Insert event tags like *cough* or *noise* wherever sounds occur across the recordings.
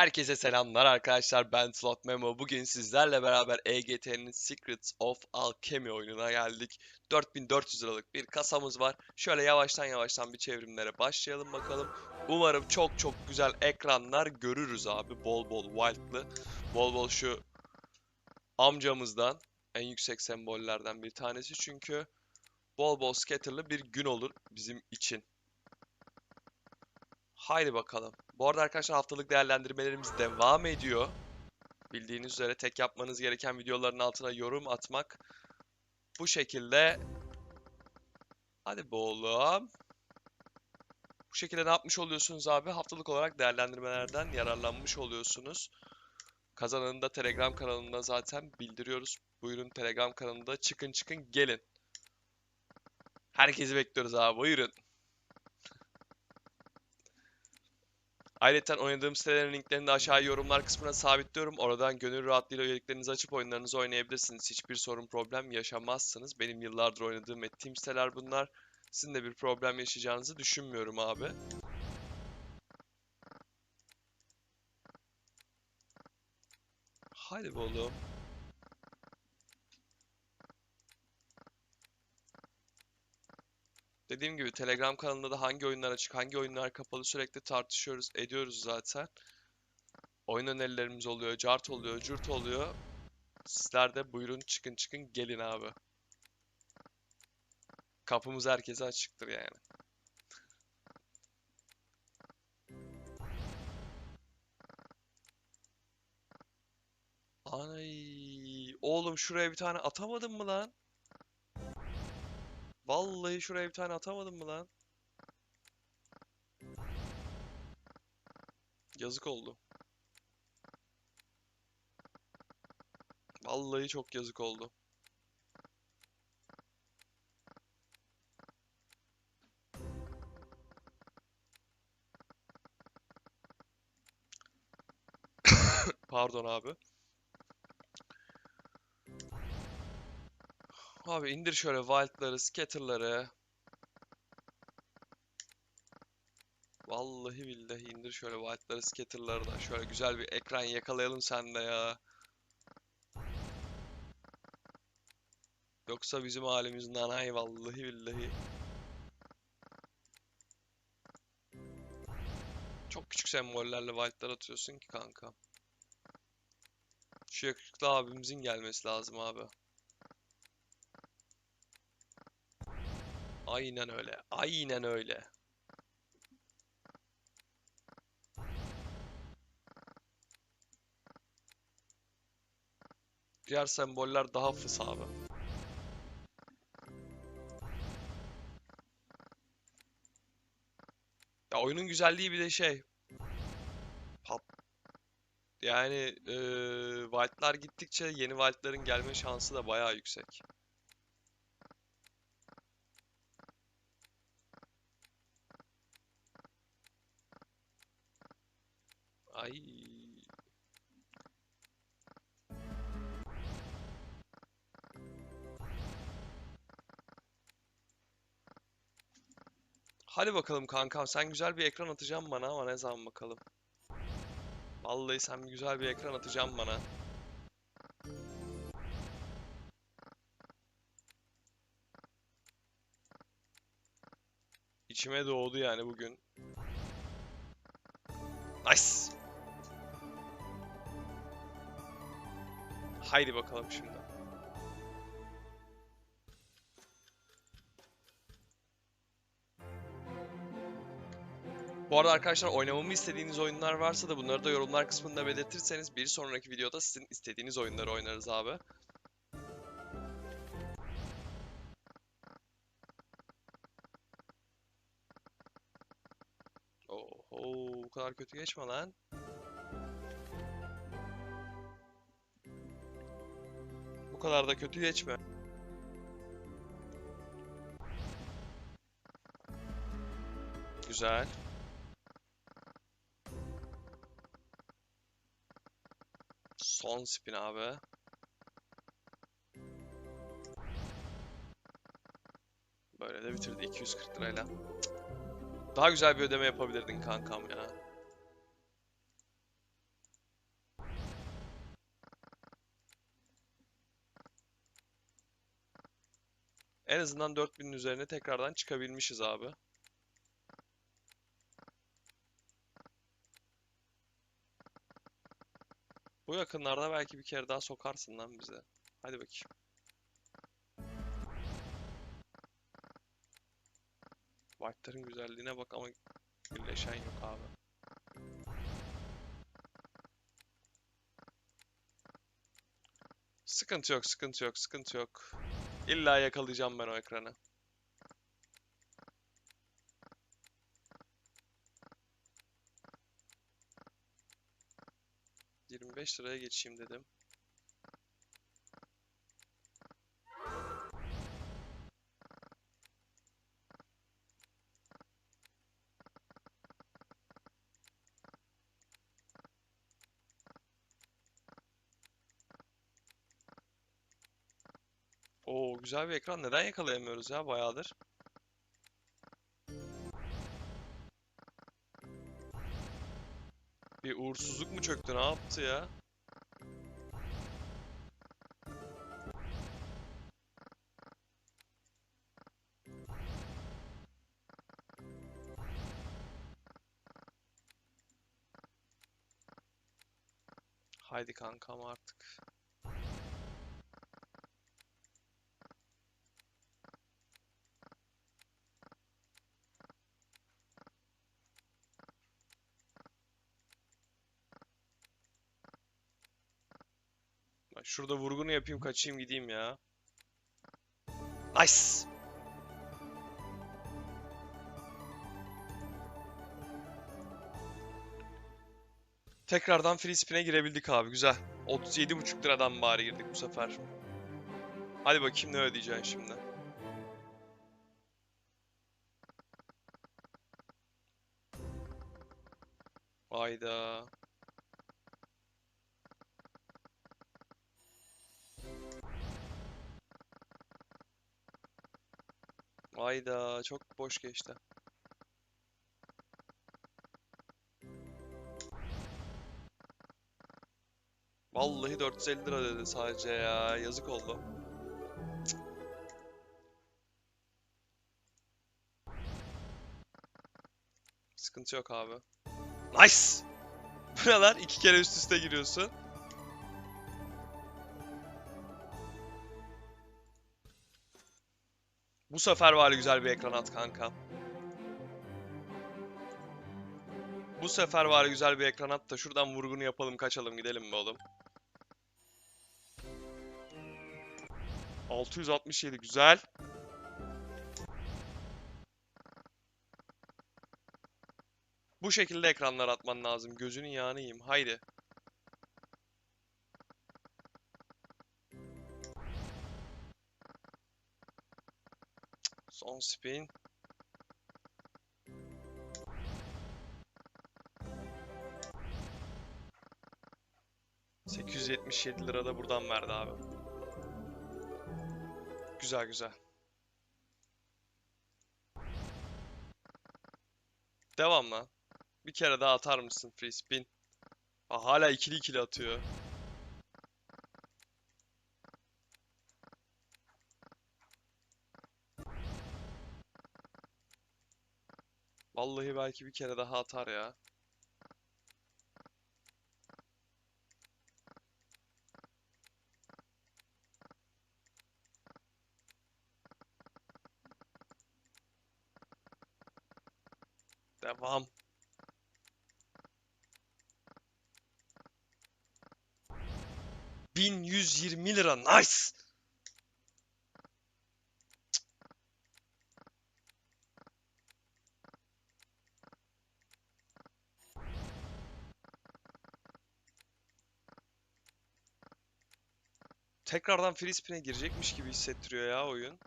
Herkese selamlar arkadaşlar ben Slot Memo. Bugün sizlerle beraber EGT'nin Secrets of Alchemy oyununa geldik. 4400 liralık bir kasamız var. Şöyle yavaştan yavaştan bir çevrimlere başlayalım bakalım. Umarım çok çok güzel ekranlar görürüz abi. Bol bol wild'lı. Bol bol şu amcamızdan en yüksek sembollerden bir tanesi. Çünkü bol bol scatter'lı bir gün olur bizim için. Haydi bakalım. Bu arada arkadaşlar haftalık değerlendirmelerimiz devam ediyor. Bildiğiniz üzere tek yapmanız gereken videoların altına yorum atmak. Bu şekilde Hadi be oğlum. Bu şekilde ne yapmış oluyorsunuz abi? Haftalık olarak değerlendirmelerden yararlanmış oluyorsunuz. Kazananını da Telegram kanalında zaten bildiriyoruz. Buyurun Telegram kanalında çıkın çıkın gelin. Herkesi bekliyoruz abi buyurun. Ayrıca oynadığım sitelerin linklerini de aşağı yorumlar kısmına sabitliyorum. Oradan gönül rahatlığıyla üyeliklerinizi açıp oyunlarınızı oynayabilirsiniz. Hiçbir sorun problem yaşamazsınız. Benim yıllardır oynadığım ettiğim siteler bunlar. Sizin de bir problem yaşayacağınızı düşünmüyorum abi. Hadi oğlum. Dediğim gibi Telegram kanalında da hangi oyunlar açık, hangi oyunlar kapalı sürekli tartışıyoruz, ediyoruz zaten. Oyun önerilerimiz oluyor, cart oluyor, cürt oluyor. Sizler de buyurun çıkın çıkın gelin abi. Kapımız herkese açıktır yani. Ay, oğlum şuraya bir tane atamadın mı lan? Vallahi şuraya bir tane atamadım mı lan? Yazık oldu. Vallahi çok yazık oldu. *coughs* Pardon abi. Abi indir şöyle wild'ları, scatter'ları. Vallahi billahi indir şöyle wild'ları, scatter'ları da. Şöyle güzel bir ekran yakalayalım sende ya. Yoksa bizim halimiz nanay vallahi billahi. Çok küçük sembollerle wild'lar atıyorsun ki kanka. Şu yakışıklı abimizin gelmesi lazım abi. Aynen öyle. Aynen öyle. Diğer semboller daha fıs abi. Ya oyunun güzelliği bir de şey. Pat. Yani eee Wild'lar gittikçe yeni Wild'ların gelme şansı da bayağı yüksek. Ay. Hadi bakalım kankam sen güzel bir ekran atacaksın bana ama ne zaman bakalım. Vallahi sen güzel bir ekran atacaksın bana. İçime doğdu yani bugün. Nice. Haydi bakalım şimdi. Bu arada arkadaşlar oynamamı istediğiniz oyunlar varsa da bunları da yorumlar kısmında belirtirseniz bir sonraki videoda sizin istediğiniz oyunları oynarız abi. Oho, bu kadar kötü geçme lan. Bu kadar da kötü geçme. Güzel. Son spin abi. Böyle de bitirdi 240 lirayla. Daha güzel bir ödeme yapabilirdin kankam ya. En azından 4000'in üzerine tekrardan çıkabilmişiz abi. Bu yakınlarda belki bir kere daha sokarsın lan bize. Hadi bakayım. White'ların güzelliğine bak ama birleşen yok abi. Sıkıntı yok, sıkıntı yok, sıkıntı yok. İlla yakalayacağım ben o ekranı. Yirmi beş liraya geçeyim dedim. Oo güzel bir ekran. Neden yakalayamıyoruz ya bayağıdır? Bir uğursuzluk mu çöktü? Ne yaptı ya? Haydi kankam artık. Şurada vurgunu yapayım kaçayım gideyim ya. Nice. Tekrardan free spin'e girebildik abi güzel. 37,5 liradan bari girdik bu sefer. Hadi bakayım ne ödeyeceksin şimdi. Hayda. Hayda çok boş geçti. Vallahi 450 lira dedi sadece ya. Yazık oldu. Cık. Sıkıntı yok abi. Nice! *laughs* Buralar iki kere üst üste giriyorsun. Bu sefer var güzel bir ekran at kanka. Bu sefer var güzel bir ekran at da şuradan vurgunu yapalım kaçalım gidelim mi oğlum? 667 güzel. Bu şekilde ekranlar atman lazım. Gözünün yağını yiyeyim. Haydi. Son spin. ...877 lira da buradan verdi abi. Güzel güzel. Devam lan. Bir kere daha atar mısın free spin? Aa, hala ikili ikili atıyor. Vallahi belki bir kere daha atar ya. Devam. Bin yüz yirmi lira. Nice. Tekrardan free spin'e girecekmiş gibi hissettiriyor ya oyun.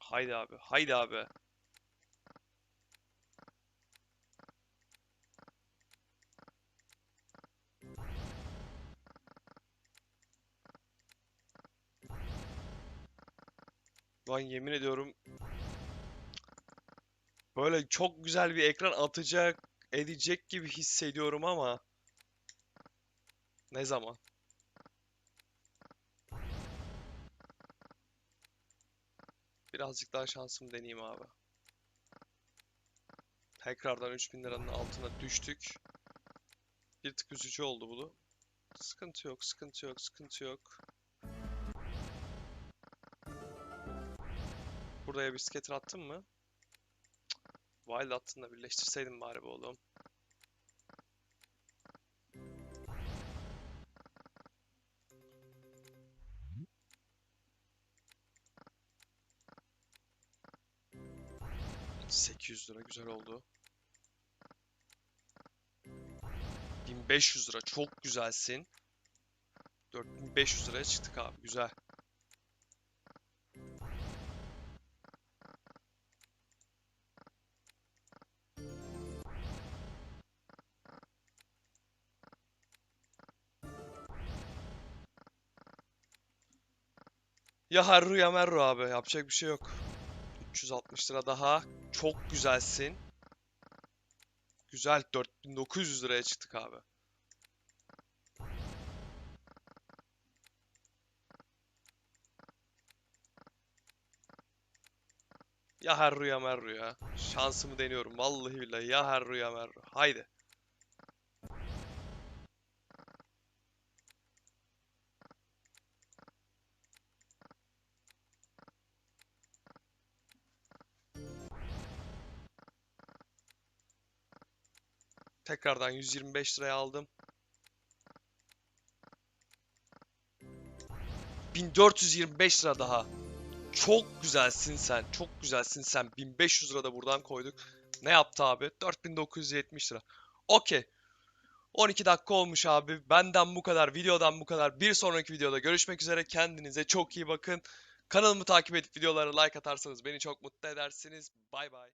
Haydi abi, haydi abi. Lan yemin ediyorum böyle çok güzel bir ekran atacak, edecek gibi hissediyorum ama Ne zaman? Birazcık daha şansımı deneyeyim abi. Tekrardan 3000 liranın altına düştük. Bir tık üzücü oldu bu. Sıkıntı yok, sıkıntı yok, sıkıntı yok. Buraya scatter attın mı? Wild attın da birleştirseydin bari be oğlum. ...800 lira güzel oldu. 1500 lira çok güzelsin. 4500 liraya çıktık abi güzel. Ya Harru ya Merru abi yapacak bir şey yok. 360 lira daha. Çok güzelsin. Güzel 4900 liraya çıktık abi. Ya Harru ya Merru ya. Şansımı deniyorum vallahi billahi ya Harru ya Merru. Haydi. Tekrardan 125 liraya aldım. 1425 lira daha. Çok güzelsin sen. Çok güzelsin sen. 1500 lira da buradan koyduk. Ne yaptı abi? 4970 lira. Okey. 12 dakika olmuş abi. Benden bu kadar. Videodan bu kadar. Bir sonraki videoda görüşmek üzere. Kendinize çok iyi bakın. Kanalımı takip edip videolara like atarsanız beni çok mutlu edersiniz. Bay bay.